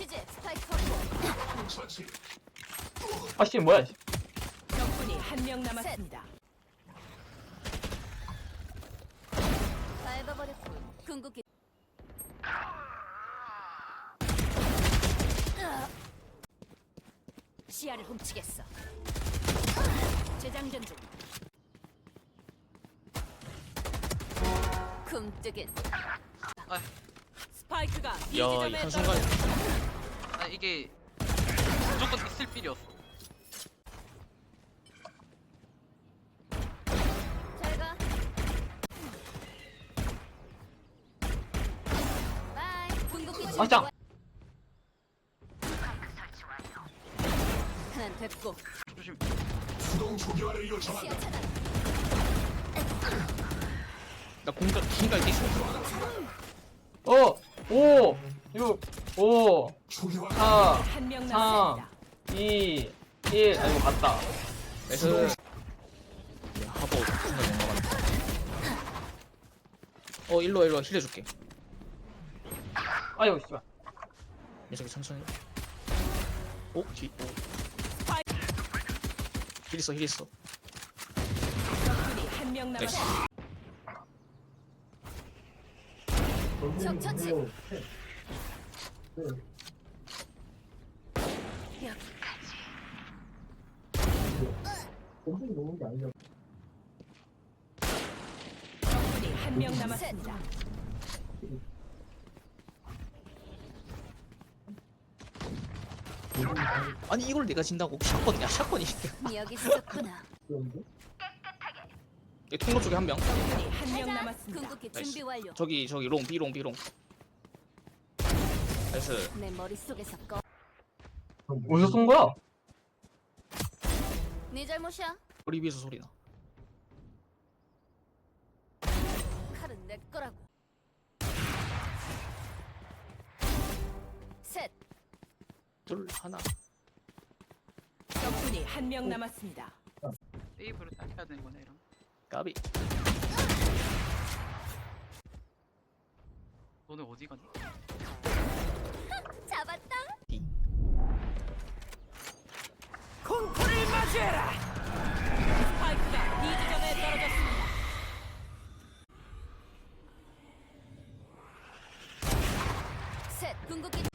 취재 스파이크. 아씨 뭐야 씨. 적군이 한 명 남았습니다. 밟아버렸군. 궁극기. 시야를 훔치겠어. 재장전 중. 굼뜨긴. 스파이크가 B 야, 지점에 이 한순간에 떨어졌습니다. 아 이게 무조건 있을 필요였어. 잘 가. 바이. 궁극기 준비 아짱. 완- 하나는 됐고. 조심. 수동 초기화를 요청한다. 시야 차단. 나 공격 공격 때 있어. 어! 오! 6 5 초기화. 4한명 아. 남았습니다. 2 1 아이고 갔다 야, 하고 순간 넘어갔네. 어 일로 와, 일로 와, 힐 해줄게. 아이고 씨발 녀석이 천천히. 오 뒤. 오. 힐 있어 힐 있어. 적군이 한명 나이스. 남았습니다. 적 처치. 적군이 한 명 남았습니다. 아니 이걸 내가 진다고 샷건 야 샷건이. 여기 있었구나. 이 통로 쪽에 한 명. 적군이 한명 가자. 남았습니다. 궁극기 나이스. 준비 완료. 저기 저기 롱 비롱 비롱. 나이스. 내 머릿속에서 꺼. 어디서 쏜 거야? 네 잘못이야. 머리 위에서 소리 나. 칼은 내 거라고. 셋. 둘 하나. 적군이 한 명 남았습니다. 세이브를 딱 해야 되는 거네 이런. 까비. 너네 어디 가니? 잡았다. 공포를 맞이해라. 스파이크가 B 지점에 떨어졌습니다. 셋. 궁극기